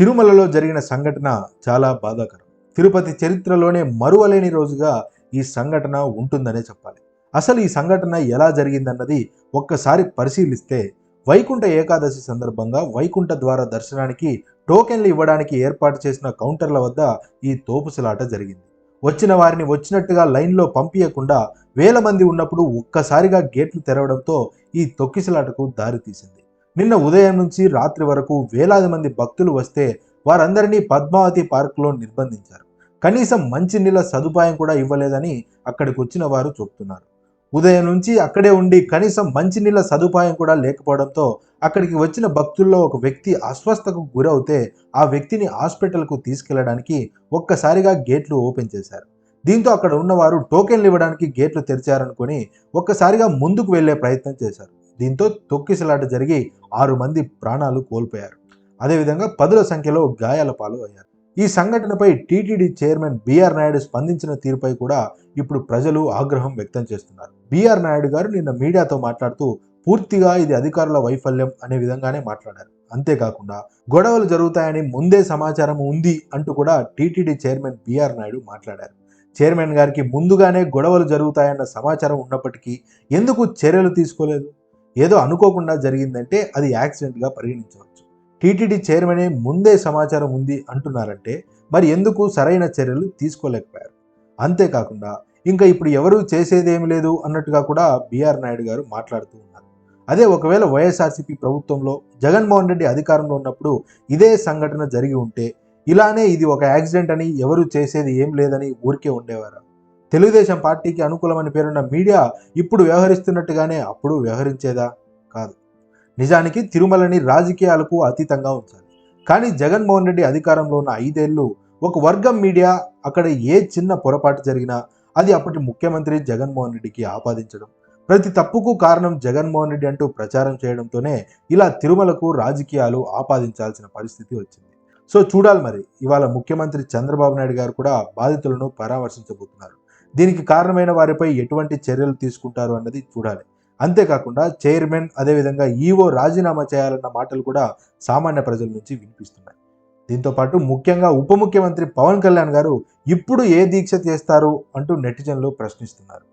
తిరుమలలో జరిగిన సంఘటన చాలా బాధాకరం. తిరుపతి చరిత్రలోనే మరువలేని రోజుగా ఈ సంఘటన ఉంటుందనే చెప్పాలి. అసలు ఈ సంఘటన ఎలా జరిగిందన్నది ఒక్కసారి పరిశీలిస్తే వైకుంఠ ఏకాదశి సందర్భంగా వైకుంఠ ద్వార దర్శనానికి టోకెన్లు ఇవ్వడానికి ఏర్పాటు చేసిన కౌంటర్ల వద్ద ఈ తోపుసలాట జరిగింది. వచ్చిన వారిని వచ్చినట్టుగా లైన్లో పంపించకుండా వేల మంది ఉన్నప్పుడు ఒక్కసారిగా గేట్లు తెరవడంతో ఈ తొక్కిసలాటకు దారితీసింది. నిన్న ఉదయం నుంచి రాత్రి వరకు వేలాది మంది భక్తులు వస్తే వారందరినీ పద్మావతి పార్కులో నిర్బంధించారు. కనీసం మంచినీళ్ళ సదుపాయం కూడా ఇవ్వలేదని అక్కడికి వచ్చిన వారు చెప్తున్నారు ఉదయం నుంచి అక్కడే ఉండి కనీసం మంచినీళ్ళ సదుపాయం కూడా లేకపోవడంతో అక్కడికి వచ్చిన భక్తుల్లో ఒక వ్యక్తి అస్వస్థకు గురవుతే ఆ వ్యక్తిని హాస్పిటల్కు తీసుకెళ్ళడానికి ఒక్కసారిగా గేట్లు ఓపెన్ చేశారు. దీంతో అక్కడ ఉన్నవారు టోకెన్లు ఇవ్వడానికి గేట్లు తెరిచారనుకొని ఒక్కసారిగా ముందుకు వెళ్ళే ప్రయత్నం చేశారు. దీంతో తొక్కిసలాట జరిగి ఆరు మంది ప్రాణాలు కోల్పోయారు. అదేవిధంగా పదుల సంఖ్యలో గాయాల పాలు అయ్యారు. ఈ సంఘటనపై టీటీడీ చైర్మన్ బీఆర్ నాయుడు స్పందించిన తీరుపై కూడా ఇప్పుడు ప్రజలు ఆగ్రహం వ్యక్తం చేస్తున్నారు. బీఆర్ నాయుడు గారు నిన్న మీడియాతో మాట్లాడుతూ పూర్తిగా ఇది అధికారుల వైఫల్యం అనే విధంగానే మాట్లాడారు. అంతేకాకుండా గొడవలు జరుగుతాయని ముందే సమాచారం ఉంది అంటూ కూడా టీటీడీ చైర్మన్ బీఆర్ నాయుడు మాట్లాడారు. చైర్మన్ గారికి ముందుగానే గొడవలు జరుగుతాయన్న సమాచారం ఉన్నప్పటికీ ఎందుకు చర్యలు తీసుకోలేదు? ఏదో అనుకోకుండా జరిగిందంటే అది యాక్సిడెంట్గా పరిగణించవచ్చు. టీటీడీ చైర్మనే ముందే సమాచారం ఉంది అంటున్నారంటే మరి ఎందుకు సరైన చర్యలు తీసుకోలేకపోయారు? అంతేకాకుండా ఇంకా ఇప్పుడు ఎవరూ చేసేదేమి లేదు అన్నట్టుగా కూడా బీఆర్ నాయుడు గారు మాట్లాడుతూ ఉన్నారు. అదే ఒకవేళ వైఎస్ఆర్సీపీ ప్రభుత్వంలో జగన్మోహన్ రెడ్డి అధికారంలో ఉన్నప్పుడు ఇదే సంఘటన జరిగి ఉంటే ఇలానే ఇది ఒక యాక్సిడెంట్ అని ఎవరు చేసేది ఏం లేదని ఊరికే ఉండేవారు? తెలుగుదేశం పార్టీకి అనుకూలమని పేరున్న మీడియా ఇప్పుడు వ్యవహరిస్తున్నట్టుగానే అప్పుడు వ్యవహరించేదా? కాదు. నిజానికి తిరుమలని రాజకీయాలకు అతీతంగా ఉంచాలి. కానీ జగన్మోహన్ రెడ్డి అధికారంలో ఉన్న ఐదేళ్ళు ఒక వర్గం మీడియా అక్కడ ఏ చిన్న పొరపాటు జరిగినా అది అప్పటి ముఖ్యమంత్రి జగన్మోహన్ రెడ్డికి ఆపాదించడం. ప్రతి తప్పుకు కారణం జగన్మోహన్ రెడ్డి అంటూ ప్రచారం చేయడంతోనే ఇలా తిరుమలకు రాజకీయాలు ఆపాదించాల్సిన పరిస్థితి వచ్చింది. సో చూడాలి మరి. ఇవాళ ముఖ్యమంత్రి చంద్రబాబు నాయుడు గారు కూడా బాధితులను పరామర్శించబోతున్నారు. దీనికి కారణమైన వారిపై ఎటువంటి చర్యలు తీసుకుంటారు అన్నది చూడాలి. అంతేకాకుండా చైర్మన్ అదేవిధంగా ఈవో రాజీనామా చేయాలన్న మాటలు కూడా సామాన్య ప్రజల నుంచి వినిపిస్తున్నాయి. దీంతో పాటు ముఖ్యంగా ఉప ముఖ్యమంత్రి పవన్ కళ్యాణ్ గారు ఇప్పుడు ఏ దీక్ష చేస్తారు అంటూ నెటిజన్లు ప్రశ్నిస్తున్నారు.